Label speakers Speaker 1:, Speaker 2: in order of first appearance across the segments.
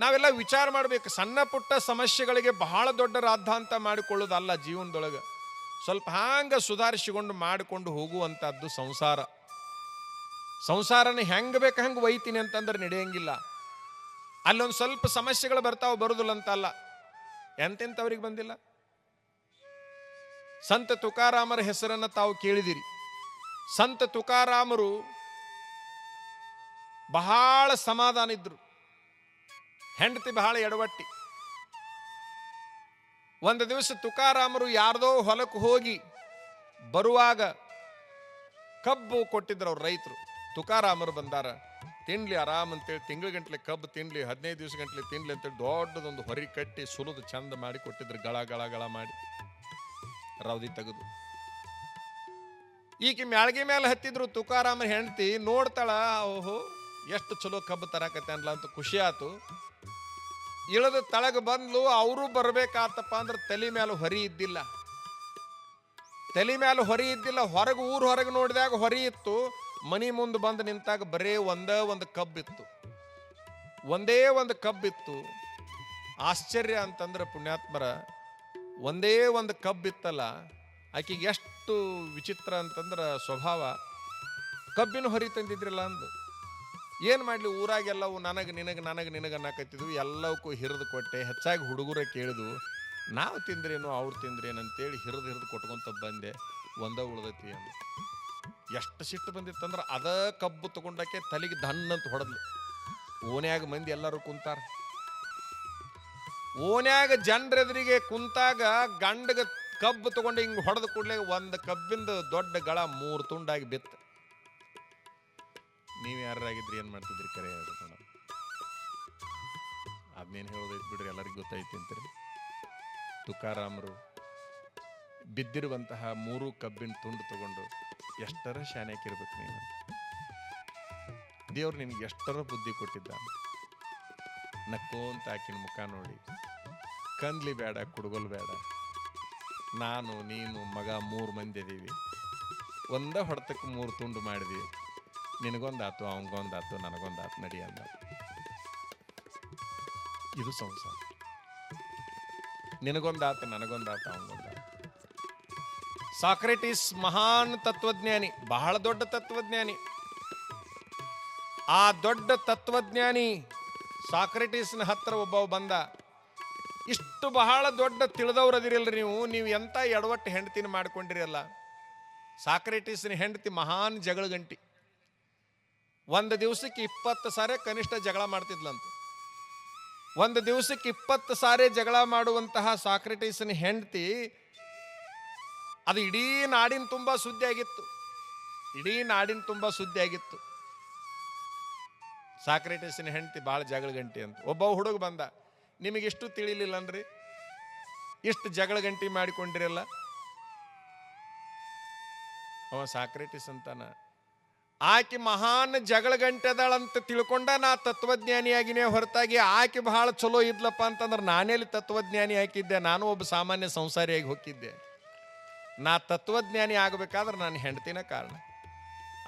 Speaker 1: ನಾವೆಲ್ಲ ವಿಚಾರ ಮಾಡಬೇಕು. ಸಣ್ಣ ಪುಟ್ಟ ಸಮಸ್ಯೆಗಳಿಗೆ ಬಹಳ ದೊಡ್ಡ ರಾದ್ಧಾಂತ ಮಾಡಿಕೊಳ್ಳೋದಲ್ಲ ಜೀವನದೊಳಗೆ. ಸ್ವಲ್ಪ ಹಾಂಗ ಸುಧಾರಿಸಿಕೊಂಡು ಮಾಡಿಕೊಂಡು ಹೋಗುವಂಥದ್ದು ಸಂಸಾರ. ಸಂಸಾರನ ಹೆಂಗೆ ಬೇಕು ಹೆಂಗೆ ಒಯ್ತೀನಿ ಅಂತಂದ್ರೆ ನಡೆಯಂಗಿಲ್ಲ. ಅಲ್ಲೊಂದು ಸ್ವಲ್ಪ ಸಮಸ್ಯೆಗಳು ಬರ್ತಾವ ಬರುದಿಲ್ಲ ಅಂತಲ್ಲ ಎಂತೆಂಥವ್ರಿಗೆ ಬಂದಿಲ್ಲ? ಸಂತ ತುಕಾರಾಮರ ಹೆಸರನ್ನು ತಾವು ಕೇಳಿದಿರಿ. ಸಂತ ತುಕಾರಾಮರು ಬಹಳ ಸಮಾಧಾನ ಇದ್ರು. ಹೆಂಡತಿ ಬಹಳ ಎಡವಟ್ಟಿ. ಒಂದು ದಿವಸ ತುಕಾರಾಮರು ಯಾರ್ದೋ ಹೊಲಕ್ಕೆ ಹೋಗಿ ಬರುವಾಗ ಕಬ್ಬು ಕೊಟ್ಟಿದ್ರು ಅವ್ರು ರೈತರು. ತುಕಾರಾಮರು ಬಂದಾರ, ತಿನ್ಲಿ ಆರಾಮ್ ಅಂತೇಳಿ ತಿಂಗಳ ಗಂಟ್ಲೆ ಕಬ್ಬು ತಿನ್ಲಿ, ಹದಿನೈದು ದಿವಸ ಗಂಟ್ಲೆ ತಿನ್ಲಿ ಅಂತೇಳಿ ದೊಡ್ಡದೊಂದು ಹೊರಿ ಕಟ್ಟಿ ಸುಲಿದು ಚಂದ ಮಾಡಿ ಕೊಟ್ಟಿದ್ರು, ಗಳ ಗಳ ಗಳ ಮಾಡಿ. ರೌದಿ ತೆಗೆದು. ಈಕೆ ಮ್ಯಾಳ್ಗೆ ಮೇಲೆ ಹತ್ತಿದ್ರು ತುಕಾರಾಮ ಹೆಂಡತಿ ನೋಡ್ತಾಳ, ಓಹೋ, ಎಷ್ಟು ಚಲೋ ಕಬ್ಬು ತರಾಕತ್ತೇನ್ಲ ಅಂತ ಖುಷಿ ಆತು. ಇಳದ ತಳಗ ಬಂದ್ಲು, ಅವರು ಬರ್ಬೇಕಾತಪ್ಪ ಅಂದ್ರೆ ತಲೆ ಮೇಲೆ ಹೊರಿ ಇದ್ದಿಲ್ಲ. ತಲೆ ಮೇಲೆ ಹೊರಿ ಇದ್ದಿಲ್ಲ, ಹೊರಗೆ ಊರು ಹೊರಗೆ ನೋಡಿದಾಗ ಹೊರಿ ಇತ್ತು, ಮನಿ ಮುಂದೆ ಬಂದು ನಿಂತಾಗ ಬರೇ ಒಂದೇ ಒಂದು ಕಬ್ಬಿತ್ತು ಒಂದೇ ಒಂದು ಕಬ್ಬಿತ್ತು ಆಶ್ಚರ್ಯ ಅಂತಂದ್ರೆ ಪುಣ್ಯಾತ್ಮರ, ಒಂದೇ ಒಂದು ಕಬ್ಬಿತ್ತಲ್ಲ ಆಕೆಗೆ ಎಷ್ಟು ವಿಚಿತ್ರ ಅಂತಂದ್ರೆ ಸ್ವಭಾವ. ಕಬ್ಬಿನ ಹೊರಿ ತಂದಿದ್ರಲ್ಲ ಅಂದು. ಏನು ಮಾಡಲಿ ಊರಾಗೆಲ್ಲವು ನನಗೆ, ನಿನಗೆ ನನಗೆ, ನಿನಗೆ ಅನ್ನಕತ್ತಿದ್ವು. ಎಲ್ಲವಕ್ಕೂ ಹಿರಿದು ಕೊಟ್ಟೆ. ಹೆಚ್ಚಾಗಿ ಹುಡುಗರ ಕೇಳಿದ್ವು. ನಾವು ತಿಂದ್ರೇನು, ಅವ್ರು ತಿಂದ್ರೇನು ಅಂತೇಳಿ ಹಿರಿದು ಹಿರಿದು ಕೊಟ್ಕೊಂತ ಬಂದೆ. ಒಂದ ಉಳ್ದೈತಿ ಅಂದ. ಎಷ್ಟು ಸಿಟ್ಟು ಬಂದಿತ್ತಂದ್ರೆ ಅದ ಕಬ್ಬು ತಗೊಂಡಕ್ಕೆ ತಲೆಗೆ ಅಂತ ಹೊಡೆದ್ಲು. ಓನ್ಯಾಗ ಮಂದಿ ಎಲ್ಲರೂ ಕುಂತಾರ. ಓನ್ಯಾಗ ಜನರೆದುರಿಗೆ ಕುಂತಾಗ ಗಂಡಗ ಕಬ್ಬು ತಗೊಂಡು ಹಿಂಗೆ ಹೊಡೆದ ಕೂಡಲೇ ಒಂದು ಕಬ್ಬಿಂದ ದೊಡ್ಡ ಗಳ ಮೂರು ತುಂಡಾಗಿ ಬಿತ್ತ. ನೀವು ಯಾರಾಗಿದ್ರಿ ಏನು ಮಾಡ್ತಿದ್ರಿ? ಕರೆ ಹೇಳಿ ಮೇಡಮ್. ಅದನ್ನೇನು ಹೇಳೋದೈತೆ ಬಿಡ್ರಿ, ಎಲ್ಲರಿಗೂ ಗೊತ್ತೈತಿ ಅಂತೀರಿ. ತುಕಾರಾಮರು ಬಿದ್ದಿರುವಂತಹ ಮೂರು ಕಬ್ಬಿನ ತುಂಡು ತಗೊಂಡು ಎಷ್ಟರ ಶಾನ್ಯಾಕಿರ್ಬೇಕು ನೀನು ದೇವ್ರು ನಿಮ್ಗೆ ಎಷ್ಟರ ಬುದ್ಧಿ ಕೊಟ್ಟಿದ್ದ? ನಕ್ಕೋಂತ ಆಕಿನ ಮುಖ ನೋಡಿ. ಕಂದ್ಲಿ ಬೇಡ ಕುಡ್ಗೊಲ್ ಬೇಡ ನಾನು, ನೀನು, ಮಗ ಮೂರು ಮಂದಿ ಇದೀವಿ. ಒಂದ ಹೊಡೆತಕ್ಕೆ ಮೂರು ತುಂಡು ಮಾಡಿದ್ವಿ. ನಿನಗೊಂದಾತು, ಅವನಿಗೊಂದಾತು, ನನಗೊಂದಾತು, ನಡಿ ಅಂದ ಇದು ಸಂಸಾರ. ನಿನಗೊಂದಾತು, ನನಗೊಂದಾತು, ಅವನಿಗೊಂದಾತು. ಸಾಕ್ರೆಟಿಸ್ ಮಹಾನ್ ತತ್ವಜ್ಞಾನಿ, ಬಹಳ ದೊಡ್ಡ ತತ್ವಜ್ಞಾನಿ. ಆ ದೊಡ್ಡ ತತ್ವಜ್ಞಾನಿ ಸಾಕ್ರೆಟಿಸ್ನ ಹತ್ರ ಒಬ್ಬ ಬಂದ, ಇಷ್ಟು ಬಹಳ ದೊಡ್ಡ ತಿಳಿದವ್ರು ಅದಿರಲ್ರಿ ನೀವು ನೀವು ಎಂತ ಎಡವಟ್ಟು ಹೆಂಡತಿನ ಮಾಡ್ಕೊಂಡಿರಲ್ಲ ಸಾಕ್ರೆಟಿಸ್ನ ಹೆಂಡತಿ ಮಹಾನ್ ಜಗಳ ಗಂಟಿ ಒಂದು ದಿವಸಕ್ಕೆ ಇಪ್ಪತ್ತು ಸಾರಿ ಕನಿಷ್ಠ ಜಗಳ ಮಾಡ್ತಿದ್ಲಂತೆ. ಒಂದು ದಿವಸಕ್ಕೆ ಇಪ್ಪತ್ತು ಸಾರಿ ಜಗಳ ಮಾಡುವಂತಹ ಸಾಕ್ರೆಟಿಸ್ನ ಹೆಂಡತಿ ಅದು ಇಡೀ ನಾಡಿನ ತುಂಬ ಸುದ್ದಿ ಆಗಿತ್ತು ಇಡೀ ನಾಡಿನ ತುಂಬ ಸುದ್ದಿ ಆಗಿತ್ತು ಸಾಕ್ರೆಟೈಸಿನ ಹೆಂಡತಿ ಭಾಳ ಜಗಳ ಗಂಟಿ ಅಂತ. ಒಬ್ಬ ಹುಡುಗ ಬಂದ, ನಿಮಗಿಷ್ಟು ತಿಳಿಲಿಲ್ಲ ಅಂದ್ರಿ ಇಷ್ಟು ಜಗಳ ಗಂಟಿ ಮಾಡಿಕೊಂಡಿರಲ್ಲ? ಅವ ಸಾಕ್ರೆಟಿಸ್ ಅಂತಾನ ಆಕೆ ಮಹಾನ್ ಜಗಳ ಗಂಟೆದಾಳಂತ ತಿಳ್ಕೊಂಡ ನಾ ತತ್ವಜ್ಞಾನಿಯಾಗಿನೇ ಹೊರತಾಗಿ ಆಕೆ ಬಹಳ ಚಲೋ ಇದ್ಲಪ್ಪ ಅಂತಂದ್ರೆ ನಾನೆಲ್ಲಿ ತತ್ವಜ್ಞಾನಿ ಹಾಕಿದ್ದೆ ನಾನು ಒಬ್ಬ ಸಾಮಾನ್ಯ ಸಂಸಾರಿಯಾಗಿ ಹೋಗಿದ್ದೆ. ನಾ ತತ್ವಜ್ಞಾನಿ ಆಗಬೇಕಾದ್ರೆ ನಾನು ಹೆಂಡತಿನ ಕಾರಣ.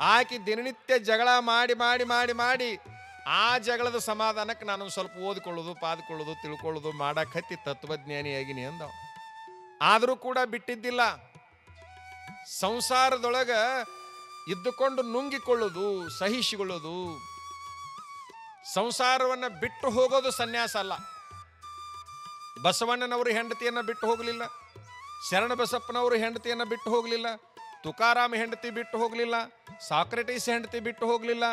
Speaker 1: ಆಕೆ ದಿನನಿತ್ಯ ಜಗಳ ಮಾಡಿ ಮಾಡಿ ಮಾಡಿ ಮಾಡಿ ಆ ಜಗಳದ ಸಮಾಧಾನಕ್ಕೆ ನಾನು ಸ್ವಲ್ಪ ಓದ್ಕೊಳ್ಳೋದು, ಪಾದ್ಕೊಳ್ಳೋದು, ತಿಳ್ಕೊಳ್ಳೋದು ಮಾಡಕ್ಕೆ ತತ್ವಜ್ಞಾನಿಯಾಗಿನಿ ಅಂದ ಆದರೂ ಕೂಡ ಬಿಟ್ಟಿದ್ದಿಲ್ಲ. ಸಂಸಾರದೊಳಗ ಇದ್ದುಕೊಂಡು ನುಂಗಿಕೊಳ್ಳೋದು, ಸಹಿಸಿಕೊಳ್ಳೋದು, ಸಂಸಾರವನ್ನು ಬಿಟ್ಟು ಹೋಗೋದು ಸನ್ಯಾಸ ಅಲ್ಲ. ಬಸವಣ್ಣನವರು ಹೆಂಡತಿಯನ್ನು ಬಿಟ್ಟು ಹೋಗಲಿಲ್ಲ, ಶರಣ ಬಸಪ್ಪನವರು ಹೆಂಡತಿಯನ್ನು ಬಿಟ್ಟು ಹೋಗಲಿಲ್ಲ, ತುಕಾರಾಮ ಹೆಂಡತಿ ಬಿಟ್ಟು ಹೋಗಲಿಲ್ಲ, ಸಾಕ್ರೆಟೀಸ್ ಹೆಂಡತಿ ಬಿಟ್ಟು ಹೋಗಲಿಲ್ಲ,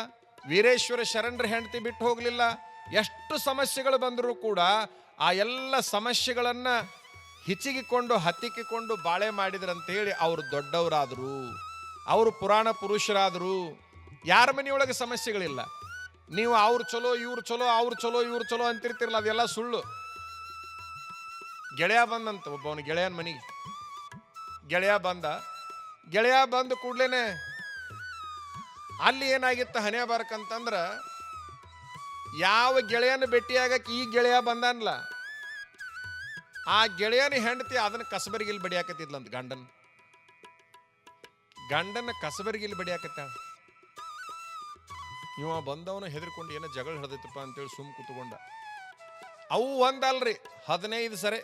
Speaker 1: ವೀರೇಶ್ವರ ಶರಣರ ಹೆಂಡತಿ ಬಿಟ್ಟು ಹೋಗಲಿಲ್ಲ, ಎಷ್ಟು ಸಮಸ್ಯೆಗಳು ಬಂದರೂ ಕೂಡ ಆ ಎಲ್ಲ ಸಮಸ್ಯೆಗಳನ್ನು ಹಿಚಿಗಿಕೊಂಡು, ಹತ್ತಿಕ್ಕಿಕೊಂಡು ಬಾಳೆ ಮಾಡಿದ್ರಂತ ಹೇಳಿ ಅವರು ದೊಡ್ಡವರಾದರು. ಅವರು ಪುರಾಣ ಪುರುಷರಾದರು. ಯಾರ ಮನೆಯೊಳಗೆ ಸಮಸ್ಯೆಗಳಿಲ್ಲ. ನೀವು ಅವ್ರು ಚಲೋ, ಇವ್ರು ಚಲೋ, ಅವ್ರು ಚಲೋ, ಇವ್ರು ಚಲೋ ಅಂತಿರ್ತಿರಲ್ಲ ಅದೆಲ್ಲ ಸುಳ್ಳು. ಗೆಳೆಯ ಬಂದಂತ, ಒಬ್ಬವನು ಗೆಳೆಯನ ಮನೆಗೆ. ಗೆಳೆಯ ಬಂದ. ಗೆಳೆಯ ಬಂದ ಕೂಡ್ಲೇನೆ ಅಲ್ಲಿ ಏನಾಗಿತ್ತು ಹಣೆ ಬರ್ಕಂತಂದ್ರ, ಯಾವ ಗೆಳೆಯನ ಭೇಟಿಯಾಗಕ್ಕೆ ಈ ಗೆಳೆಯ ಬಂದನ್ಲ ಆ ಗೆಳೆಯನ ಹೆಂಡತಿ ಅದನ್ನ ಇಲ್ಲಿ ಬಡಿಯಾಕತ್ತಿದ್ಲಂತ ಗಂಡನ್. ಗಂಡನ ಕಸಬರಿಗೆ ಇಲ್ಲಿ ಬಡಿಯಾಕತ್ತ? ಇವ ಬಂದವನು ಹೆದರ್ಕೊಂಡು ಏನೋ ಜಗಳ ಹಿಡ್ದೈತಪ್ಪ ಅಂತೇಳಿ ಸುಮ್ ಕುತ್ಕೊಂಡ. ಅವು ಒಂದಲ್ರಿ, ಹದಿನೈದು ಸರಿ.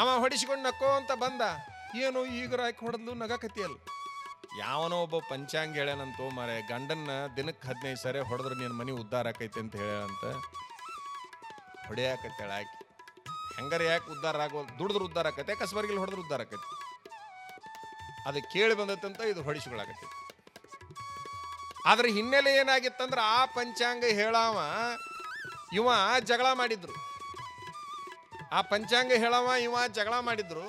Speaker 1: ಅವ ಹೊಡಿಸಿಕೊಂಡು ನಕ್ಕೋ ಅಂತ ಬಂದ. ಏನು ಈಗ ಹಾಕಿ ಹೊಡೆದ್ಲು ನಗಕತಿಯಲ್ಲ ಯಾವನೋ ಒಬ್ಬ ಪಂಚಾಂಗ ಹೇಳ್ಯಾನಂತೋ ಮಾರೆ ಗಂಡನ್ನ ದಿನಕ್ಕೆ ಹದಿನೈದು ಸರಿ ಹೊಡೆದ್ರೆ ನಿನ್ನ ಮನೆ ಉದ್ಧಾರ ಆಕೈತೆ ಅಂತ ಹೇಳ್ಯಾನಂತ ಹೊಡೆಯಾಕತ್ತೇಳ ಆಕಿ. ಹೆಂಗಾರ ಯಾಕೆ ಉದ್ಧಾರ ಆಗೋ ದುಡಿದ್ರೆ ಉದ್ಧಾರ ಆಕೈತೆ, ಕಸಬರ್ಗಿಲ್ ಹೊಡೆದ್ರೆ ಉದ್ಧಾರ ಆಕೈತಿ? ಅದು ಕೇಳಿ ಬಂದತ್ತಂತ ಇದು ಹೊಡಿಸ್ಕೊಳಕತ್ತೈತಿ ಆದ್ರೆ ಹಿನ್ನೆಲೆ ಏನಾಗಿತ್ತಂದ್ರೆ ಆ ಪಂಚಾಂಗ ಹೇಳಾವ, ಇವ ಜಗಳ ಮಾಡಿದ್ರು. ಆ ಪಂಚಾಂಗ ಹೇಳವ, ಇವ ಜಗಳ ಮಾಡಿದ್ರು.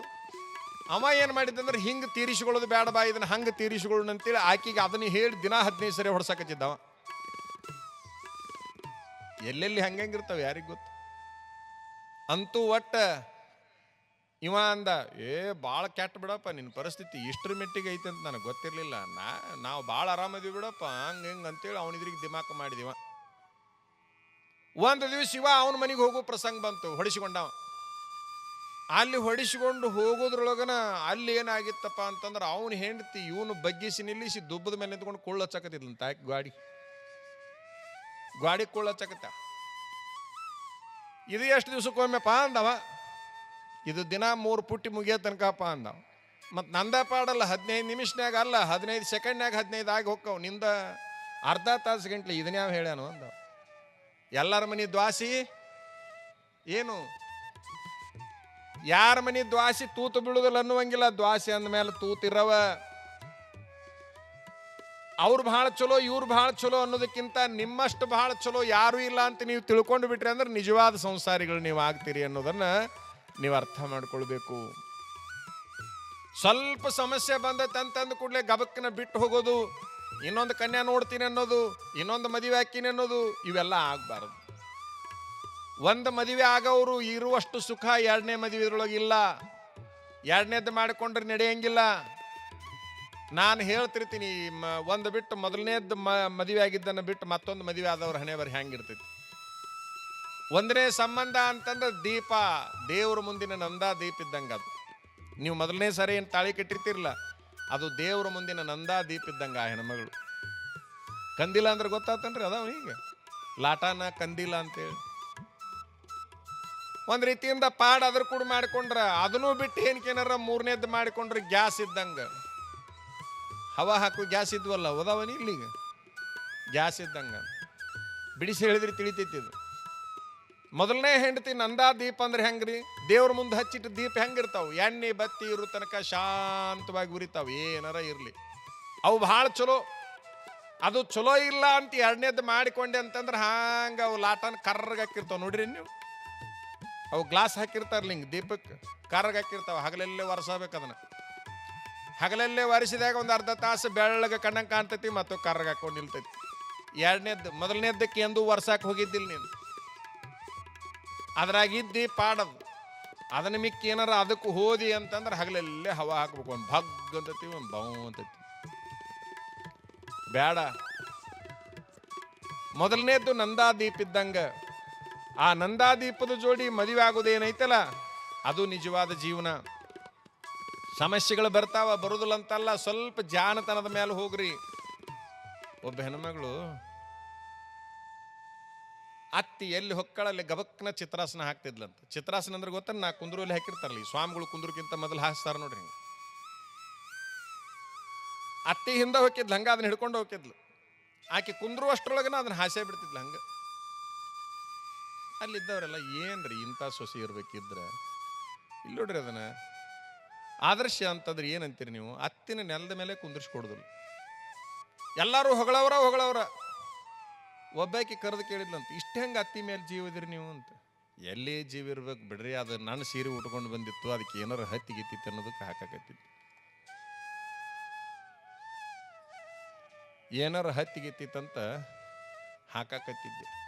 Speaker 1: ಅವ ಏನು ಮಾಡಿದಂದ್ರೆ ಹಿಂಗೆ ತೀರಿಸಿಕೊಳ್ಳೋದು ಬೇಡ ಬಾ, ಇದನ್ನ ಹಂಗ ತೀರಿಸಿಕೊಳ್ಳೋಣ ಅಂತೇಳಿ ಆಕಿಗೆ ಅದನ್ನ ಹೇಳಿ ದಿನ ಹದಿನೈದು ಸರಿ ಹೊಡ್ಸಕತ್ತಿದ್ದವ. ಎಲ್ಲೆಲ್ಲಿ ಹಂಗಂಗಿರ್ತಾವ ಯಾರಿಗೆ ಗೊತ್ತು? ಅಂತೂ ಒಟ್ಟ ಇವ ಅಂದ, ಏ ಭಾಳ ಕೆಟ್ಟ ಬಿಡಪ್ಪ ನಿನ್ನ ಪರಿಸ್ಥಿತಿ ಇಷ್ಟರ ಮೆಟ್ಟಿಗೆ ಐತೆ ಅಂತ ನನಗೆ ಗೊತ್ತಿರಲಿಲ್ಲ. ನಾ, ನಾವು ಭಾಳ ಆರಾಮದೀವಿ ಬಿಡಪ್ಪ, ಹಂಗೆ, ಹಿಂಗೆ ಅಂತೇಳಿ ಅವನಿದ್ರಿಗೆ ದಿಮಾಕ ಮಾಡಿದೀವ ಒಂದು ದಿವಸ ಇವ ಅವನ ಮನೆಗೆ ಹೋಗೋ ಪ್ರಸಂಗ ಬಂತು ಹೊಡಿಸಿಕೊಂಡವ ಅಲ್ಲಿ ಹೊಡಿಸಿಕೊಂಡು ಹೋಗೋದ್ರೊಳಗನ ಅಲ್ಲಿ ಏನಾಗಿತ್ತಪ್ಪ ಅಂತಂದ್ರೆ ಅವನ ಹೆಂಡತಿ ಇವನು ಬಗ್ಗಿಸಿ ನಿಲ್ಲಿಸಿ ದುಬ್ಬದ ಮೇಲೆ ನಿಂತ್ಕೊಂಡು ಕೊಳ್ಳ ಹಚ್ಚಕತ್ತಿದ್ಲಂತ ಗಾಡಿ. ಗಾಡಿ ಕೊಳ್ಳ ಹಚ್ಚಕತ್ತ. ಇದು ಎಷ್ಟು ದಿವಸಕ್ಕೊಮ್ಮೆಪ್ಪ ಅಂದವ? ಇದು ದಿನ ಮೂರು ಪುಟ್ಟಿ ಮುಗಿಯೋ ತನಕಪ್ಪ ಅಂದ. ಮತ್ತು ನಂದ ಪಾಡಲ್ಲ, ಹದಿನೈದು ನಿಮಿಷನಾಗ ಅಲ್ಲ, ಹದಿನೈದು ಸೆಕೆಂಡ್ನಾಗ ಹದಿನೈದು ಆಗಿ ಹೋಕ್ಕವು ನಿಂದ ಅರ್ಧ ತಾಸು ಗಂಟ್ಲೆ ಇದನ್ಯಾವ ಹೇಳ್ಯಾನು ಅಂದ. ಎಲ್ಲರ ಮನೆ ದ್ವಾಸಿ? ಏನು? ಯಾರ ಮನೆ ದ್ವಾಸಿ ತೂತು ಬೀಳುದಿಲ್ಲ ಅನ್ನುವಂಗಿಲ್ಲ, ದ್ವಾಸಿ ಅಂದಮೇಲೆ ತೂತಿರವ. ಅವ್ರು ಬಹಳ ಚಲೋ, ಇವ್ರು ಬಹಳ ಚಲೋ ಅನ್ನೋದಕ್ಕಿಂತ ನಿಮ್ಮಷ್ಟು ಬಹಳ ಚಲೋ ಯಾರು ಇಲ್ಲ ಅಂತ ನೀವು ತಿಳ್ಕೊಂಡು ಬಿಟ್ರಿ ಅಂದ್ರೆ ನಿಜವಾದ ಸಂಸಾರಿಗಳು ನೀವು ಆಗ್ತೀರಿ ಅನ್ನೋದನ್ನ ನೀವು ಅರ್ಥ ಮಾಡ್ಕೊಳ್ಬೇಕು. ಸ್ವಲ್ಪ ಸಮಸ್ಯೆ ಬಂದೈತೆ ಅಂತಂದ ಕೂಡಲೇ ಗಬಕ್ಕನ ಬಿಟ್ಟು ಹೋಗೋದು, ಇನ್ನೊಂದು ಕನ್ಯಾ ನೋಡ್ತೀನಿ ಅನ್ನೋದು, ಇನ್ನೊಂದು ಮದುವೆ ಹಾಕಿನಿ ಅನ್ನೋದು, ಇವೆಲ್ಲ ಆಗಬಾರದು. ಒಂದು ಮದುವೆ ಆಗೋರು ಇರುವಷ್ಟು ಸುಖ ಎರಡನೇ ಮದುವೆ ಇಲ್ಲ. ಎರಡನೇದ್ದು ಮಾಡಿಕೊಂಡ್ರೆ ನಡೆಯಂಗಿಲ್ಲ. ನಾನು ಹೇಳ್ತಿರ್ತೀನಿ ಒಂದು ಬಿಟ್ಟು ಮೊದಲನೇದ್ದು ಮದುವೆ ಆಗಿದ್ದನ್ನು ಬಿಟ್ಟು ಮತ್ತೊಂದು ಮದುವೆ ಆದವ್ರ ಹಣೆ ಹೆಂಗಿರ್ತೈತಿ ಒಂದನೇ ಸಂಬಂಧ ಅಂತಂದ್ರೆ ದೀಪ. ದೇವ್ರ ಮುಂದಿನ ನಂದಾ ದೀಪ ಇದ್ದಂಗೆ ಅದು. ನೀವು ಮೊದಲನೇ ಸಾರಿ ಏನು ತಾಳಿ ಕಟ್ಟಿರ್ತಿರಲ್ಲ, ಅದು ದೇವ್ರ ಮುಂದಿನ ನಂದಾ ದೀಪ ಇದ್ದಂಗೆ ಆ ಹೆಣ್ಮಗಳು. ಕಂದಿಲ್ಲ ಅಂದ್ರೆ ಗೊತ್ತಾತನ್ರಿ, ಅದಾವ ಈಗ ಲಾಟಾನ ಕಂದಿಲ್ಲ ಅಂತೇಳಿ. ಒಂದ್ ರೀತಿಯಿಂದ ಪಾಡ್ ಅದ್ರ ಕೂಡ ಮಾಡಿಕೊಂಡ್ರ, ಅದನ್ನೂ ಬಿಟ್ಟು ಏನಕ್ಕೇನಾರ ಮೂರನೇದ್ದು ಮಾಡಿಕೊಂಡ್ರೆ ಗ್ಯಾಸ್ ಇದ್ದಂಗೆ. ಹವಾ ಹಾಕು ಗ್ಯಾಸ್ ಇದ್ವಲ್ಲ ಓದಾವನಿ ಇಲ್ಲಿಗೆ? ಗ್ಯಾಸ್ ಇದ್ದಂಗೆ. ಬಿಡಿಸಿ ಹೇಳಿದ್ರೆ ತಿಳಿತೈತಿ ಇದು. ಮೊದಲನೇ ಹೆಂಡತಿ ನಂದಾ ದೀಪ ಅಂದ್ರೆ ಹೆಂಗ್ರಿ? ದೇವ್ರ ಮುಂದೆ ಹಚ್ಚಿಟ್ಟು ದೀಪ ಹೆಂಗಿರ್ತಾವ? ಎಣ್ಣೆ, ಬತ್ತಿ ಇರೋ ತನಕ ಶಾಂತವಾಗಿ ಉರಿತಾವೆ. ಏನಾರ ಇರಲಿ. ಅವು ಭಾಳ ಚಲೋ. ಅದು ಚಲೋ ಇಲ್ಲ ಅಂತ ಎರಡನೇದ್ದು ಮಾಡಿಕೊಂಡೆ ಅಂತಂದ್ರೆ ಹಾಂಗ ಅವು ಲಾಟನ್ ಕರ್ರಗೆ ಹಾಕಿರ್ತಾವ ನೋಡ್ರಿ ನೀವು? ಅವು ಗ್ಲಾಸ್ ಹಾಕಿರ್ತಾರಲ್ಲ ಹಿಂಗೆ ದೀಪಕ್ಕೆ ಕರ್ರಗೆ ಹಾಕಿರ್ತಾವ. ಹಗಲಲ್ಲೇ ಒರೆಸಬೇಕು ಅದನ್ನ. ಹಗಲಲ್ಲೇ ಒರೆಸಿದಾಗ ಒಂದು ಅರ್ಧ ತಾಸು ಬೆಳ್ಳಗೆ ಕಣ್ಣಂಗೆ ಕಾಣ್ತೈತಿ ಮತ್ತು ಕರ್ರಗೆ ಹಾಕೊಂಡು ನಿಲ್ತೈತಿ. ಎರಡನೇದ್ದು ಮೊದಲನೇದ್ದಕ್ಕೆ ಎಂದು ಒರ್ಸಕ್ಕೆ ಹೋಗಿದ್ದಿಲ್ಲ ನೀನು. ಅದ್ರಾಗಿದ್ದಿ ಪಾಡದು. ಅದನ್ನ ಮಿಕ್ಕಿ ಏನಾರ ಅದಕ್ಕೆ ಹೋದಿ ಅಂತಂದ್ರೆ ಹಗಲಲ್ಲೇ ಹವಾ ಹಾಕ್ಬೇಕು. ಒಂದು ಭಗ್ ಅಂತತಿ ಒಂದು ಬೌ ಅಂತತಿ ಬೇಡ ಮೊದಲನೇದ್ದು ನಂದಾದೀಪ ಇದ್ದಂಗ. ಆ ನಂದಾದೀಪದ ಜೋಡಿ ಮದುವೆ ಆಗೋದೇನೈತಲ್ಲ ಅದು ನಿಜವಾದ ಜೀವನ. ಸಮಸ್ಯೆಗಳು ಬರ್ತಾವ, ಬರುದಿಲ್ಲ ಅಂತಲ್ಲ, ಸ್ವಲ್ಪ ಜಾಣತನದ ಮೇಲೆ ಹೋಗ್ರಿ. ಒಬ್ಬ ಹೆಣ್ಮಗಳು ಅತ್ತಿ ಎಲ್ಲಿ ಹೊಕ್ಕಳಲ್ಲಿ ಗಬಕ್ನ ಚಿತ್ರಾಸನ ಹಾಕ್ತಿದ್ಲಂತ. ಚಿತ್ರಾಸನ ಅಂದ್ರೆ ಗೊತ್ತ ನಾ ಕುಂದ್ರಲ್ಲಿ ಹಾಕಿರ್ತಾರಲ್ಲ, ಈ ಸ್ವಾಮಿಗಳು ಕುಂದ್ರಕ್ಕಿಂತ ಮೊದಲು ಹಾಸ್ತಾರೆ ನೋಡ್ರಿ ಹಿಂಗೆ. ಅತ್ತಿ ಹಿಂದೆ ಹೋಗಿದ್ಲು ಹಂಗ ಅದನ್ನ ಹಿಡ್ಕೊಂಡು ಹೋಗಿದ್ಲು ಆಕೆ ಕುಂದ್ರು ಅಷ್ಟ್ರೊಳಗನ ಅದನ್ನ ಹಾಸೆ ಬಿಡ್ತಿದ್ಲು ಹಂಗ. ಅಲ್ಲಿದ್ದವರೆಲ್ಲ ಏನ್ರಿ ಇಂಥ ಸೊಸೆ ಇರ್ಬೇಕಿದ್ರೆ? ಇಲ್ಲಿ ನೋಡ್ರಿ ಅದನ್ನ. ಆದರ್ಶ ಅಂತಂದ್ರೆ ಏನಂತೀರಿ ನೀವು? ಅತ್ತಿನ ನೆಲದ ಮೇಲೆ ಕುಂದಿರ್ಸ್ಕೊಡ್ದು ಎಲ್ಲರೂ ಹೊಗಳವರ ಹೊಗಳವ್ರ. ಒಬ್ಬಾಕಿ ಕರೆದು ಕೇಳಿದ್ಲಂತ, ಇಷ್ಟು ಹೆಂಗೆ ಅತ್ತಿ ಮೇಲೆ ಜೀವಿದ್ರಿ ನೀವು? ಅಂತ. ಎಲ್ಲಿ ಜೀವ ಇರ್ಬೇಕು ಬಿಡ್ರಿ, ಅದು ನನ್ನ ಸೀರೆ ಉಟ್ಕೊಂಡು ಬಂದಿತ್ತು, ಅದಕ್ಕೆ ಏನಾರ ಹತ್ತಿ ಗಿತ್ತಿತ್ತು ಅನ್ನೋದಕ್ಕೆ ಹಾಕಾಕತ್ತಿತ್ತು ಏನಾರ ಹತ್ತಿ ಗಿತ್ತಿತ್ತಂತ ಹಾಕಾಕತ್ತಿದ್ದೆ.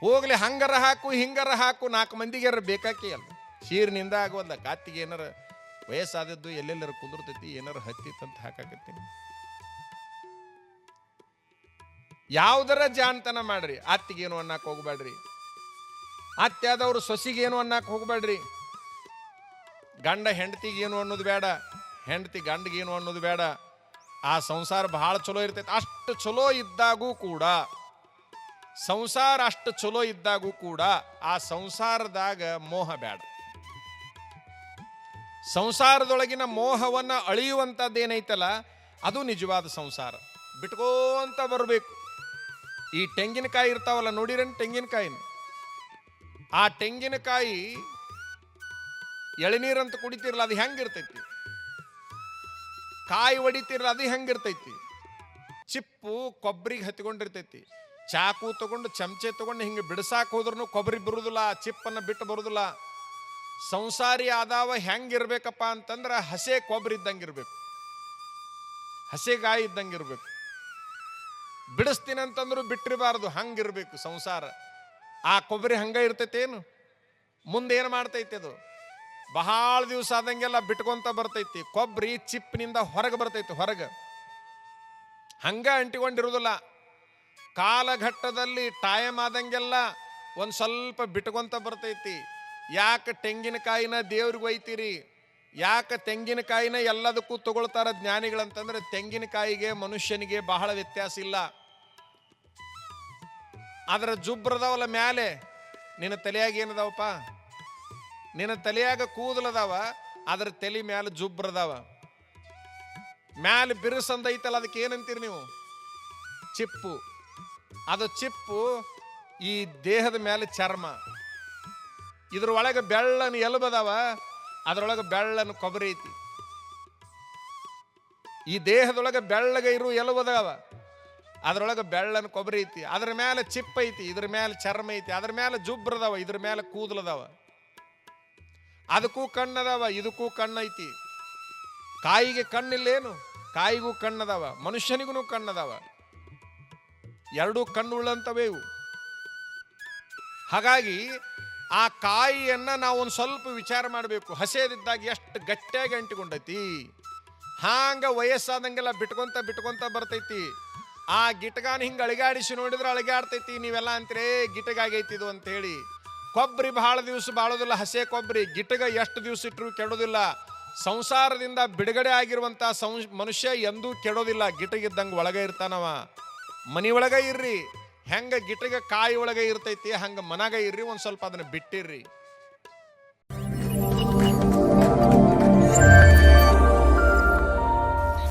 Speaker 1: ಹೋಗ್ಲಿ, ಹಂಗಾರ ಹಾಕು, ಹಿಂಗಾರ ಹಾಕು, ನಾಲ್ಕು ಮಂದಿಗೆ ಬೇಕಾಕಿ ಅಲ್ಲ. ಸೀರಿನಿಂದ ಆಗೋಲ್ಲ ಕಾತಿಗೆ ಏನಾರ ವಯಸ್ಸಾದದ್ದು, ಎಲ್ಲೆಲ್ಲರ ಕುಂದಿರ್ತೈತಿ, ಏನಾರು ಹತ್ತಿತ್ತಂತ ಹಾಕಾಕತ್ತೀನಿ. ಯಾವುದರ ಜಾಣತನ ಮಾಡ್ರಿ? ಅತ್ತಿಗೇನು ಅನ್ನಕ್ಕೆ ಹೋಗ್ಬೇಡ್ರಿ. ಅತ್ತೆ ಆದವ್ರು ಸೊಸಿಗೇನು ಅನ್ನಕ್ಕೆ ಹೋಗ್ಬೇಡ್ರಿ. ಗಂಡ ಹೆಂಡತಿಗೇನು ಅನ್ನೋದು ಬೇಡ. ಹೆಂಡತಿ ಗಂಡಗೇನು ಅನ್ನೋದು ಬೇಡ. ಆ ಸಂಸಾರ ಬಹಳ ಚಲೋ ಇರ್ತೈತಿ. ಅಷ್ಟು ಚಲೋ ಇದ್ದಾಗೂ ಕೂಡ, ಸಂಸಾರ ಅಷ್ಟು ಚಲೋ ಇದ್ದಾಗೂ ಕೂಡ ಆ ಸಂಸಾರದಾಗ ಮೋಹ ಬೇಡ. ಸಂಸಾರದೊಳಗಿನ ಮೋಹವನ್ನು ಅಳಿಯುವಂಥದ್ದು ಏನೈತಲ್ಲ ಅದು ನಿಜವಾದ ಸಂಸಾರ. ಬಿಟ್ಕೋಂತ ಬರಬೇಕು. ಈ ತೆಂಗಿನಕಾಯಿ ಇರ್ತಾವಲ್ಲ, ನೋಡಿರೇನು ತೆಂಗಿನಕಾಯಿನ? ಆ ತೆಂಗಿನಕಾಯಿ ಎಳನೀರಂತ ಕುಡಿತಿರಲ್ಲ, ಅದು ಹೆಂಗಿರ್ತೈತಿ? ಕಾಯಿ ಒಡಿತಿರಲ್ಲ, ಅದು ಹೆಂಗಿರ್ತೈತಿ? ಚಿಪ್ಪು ಕೊಬ್ಬರಿಗೆ ಹತ್ಕೊಂಡಿರ್ತೈತಿ ಚಾಕು ತಗೊಂಡು, ಚಮಚೆ ತಗೊಂಡು ಹಿಂಗೆ ಬಿಡ್ಸಾಕ್ ಹೋದ್ರೂ ಕೊಬ್ಬರಿ ಬರುದಿಲ್ಲ, ಚಿಪ್ಪನ್ನು ಬಿಟ್ಟು ಬರುದಿಲ್ಲ. ಸಂಸಾರಿ ಆದಾವ ಹೆಂಗಿರ್ಬೇಕಪ್ಪ ಅಂತಂದ್ರೆ ಹಸೆ ಕೊಬ್ಬರಿ ಇದ್ದಂಗಿರ್ಬೇಕು. ಹಸೆಗಾಯಿ ಇದ್ದಂಗೆ ಇರ್ಬೇಕು ಬಿಡಿಸ್ತೀನಿ ಅಂತಂದ್ರು ಬಿಟ್ಟಿರಬಾರ್ದು, ಹಂಗಿರ್ಬೇಕು ಸಂಸಾರ. ಆ ಕೊಬ್ಬರಿ ಹಂಗ ಇರ್ತೈತೇನು? ಮುಂದೆ ಏನು ಮಾಡ್ತೈತೆ ಅದು? ಬಹಳ ದಿವಸ ಆದಂಗೆಲ್ಲ ಬಿಟ್ಕೊಂತ ಬರ್ತೈತಿ. ಕೊಬ್ಬರಿ ಚಿಪ್ಪಿನಿಂದ ಹೊರಗೆ ಬರ್ತೈತಿ, ಹೊರಗೆ. ಹಂಗ ಅಂಟಿಕೊಂಡಿರುವುದಿಲ್ಲ ಕಾಲಘಟ್ಟದಲ್ಲಿ ಟೈಮ್ ಆದಂಗೆಲ್ಲ ಒಂದು ಸ್ವಲ್ಪ ಬಿಟ್ಕೊಂತ ಬರ್ತೈತಿ. ಯಾಕೆ ತೆಂಗಿನಕಾಯಿನ ದೇವ್ರಿಗೆ ಒಯ್ತೀರಿ? ಯಾಕೆ ತೆಂಗಿನಕಾಯಿನ ಎಲ್ಲದಕ್ಕೂ ತಗೊಳ್ತಾರ ಜ್ಞಾನಿಗಳಂತಂದ್ರೆ ತೆಂಗಿನಕಾಯಿಗೆ ಮನುಷ್ಯನಿಗೆ ಬಹಳ ವ್ಯತ್ಯಾಸ ಇಲ್ಲ. ಅದರ ಜುಬ್ರದವಲ ಮ್ಯಾಲೆ. ನಿನ್ನ ತಲೆಯಾಗ ಏನದಾವಪ್ಪ? ನಿನ್ನ ತಲೆಯಾಗ ಕೂದಲದಾವ ಅದ್ರ ತಲೆ ಮ್ಯಾಲೆ ಜುಬ್ರದಾವ ಮ್ಯಾಲೆ ಬಿರುಸಂದ ಐತಲ್ಲ, ಅದಕ್ಕೆ ಏನಂತೀರಿ ನೀವು? ಚಿಪ್ಪು. ಅದು ಚಿಪ್ಪು ಈ ದೇಹದ ಮೇಲೆ ಚರ್ಮ. ಇದ್ರ ಒಳಗೆ ಬೆಳ್ಳನ ಎಲುಬದಾವ ಅದ್ರೊಳಗೆ ಬೆಳ್ಳನ ಕೊಬ್ಬರಿ ಐತಿ. ಈ ದೇಹದೊಳಗೆ ಬೆಳ್ಳಗೆ ಇರು ಎಲ್ಲವದಾವ ಅದರೊಳಗೆ ಬೆಳ್ಳನ ಕೊಬ್ಬರಿ ಐತಿ. ಅದ್ರ ಮೇಲೆ ಚಿಪ್ಪ ಐತಿ, ಇದ್ರ ಮೇಲೆ ಚರ್ಮ ಐತಿ, ಅದ್ರ ಮೇಲೆ ಜುಬ್ರದಾವ ಇದ್ರ ಮೇಲೆ ಕೂದಲದಾವ ಅದಕ್ಕೂ ಕಣ್ಣದಾವ ಇದಕ್ಕೂ ಕಣ್ಣೈತಿ ಕಾಯಿಗೆ ಕಣ್ಣಿಲ್ಲೇನು? ಕಾಯಿಗೂ ಕಣ್ಣದಾವ ಮನುಷ್ಯನಿಗೂ ಕಣ್ಣದಾವ ಎರಡೂ ಕಣ್ಣುಳ್ಳಂತವೇ ಇವು. ಹಾಗಾಗಿ ಆ ಕಾಯಿಯನ್ನ ನಾವು ಒಂದು ಸ್ವಲ್ಪ ವಿಚಾರ ಮಾಡಬೇಕು. ಹಸೇದಿದ್ದಾಗ ಎಷ್ಟು ಗಟ್ಟಿಯಾಗಿ ಅಂಟಿಕೊಂಡೈತಿ? ಹಾಂಗ ವಯಸ್ಸಾದಂಗೆಲ್ಲ ಬಿಟ್ಕೊಂತ ಬಿಟ್ಕೊಂತ ಬರ್ತೈತಿ. ಆ ಗಿಟಗಾನ ಹಿಂಗೆ ಅಳಿಗಾಡಿಸಿ ನೋಡಿದ್ರೆ ಅಳಿಗಾಡ್ತೈತಿ. ನೀವೆಲ್ಲ ಅಂತೀರೇ ಗಿಟಗಾಗೈತಿ ಇದು ಅಂತ ಹೇಳಿ ಕೊಬ್ಬರಿ ಬಹಳ ದಿವಸ ಬಾಳೋದಿಲ್ಲ, ಹಸೆ ಕೊಬ್ಬರಿ ಗಿಟಗ ಎಷ್ಟು ದಿವಸ ಇಟ್ಟರು ಕೆಡೋದಿಲ್ಲ. ಸಂಸಾರದಿಂದ ಬಿಡುಗಡೆ ಆಗಿರುವಂತ ಸಂ ಮನುಷ್ಯ ಎಂದೂ ಕೆಡೋದಿಲ್ಲ. ಗಿಟಗಿದ್ದಂಗೆ ಒಳಗೆ ಇರ್ತಾನವ. ಮನಿ ಒಳಗೆ ಇರ್ರಿ. ಹೆಂಗ ಗಿಟಗ ಕಾಯಿ ಒಳಗೆ ಇರ್ತೈತಿ ಹಂಗ ಮನಾಗ ಇರ್ರಿ ಒಂದ್ ಸ್ವಲ್ಪ ಅದನ್ನ ಬಿಟ್ಟಿರ್ರಿ.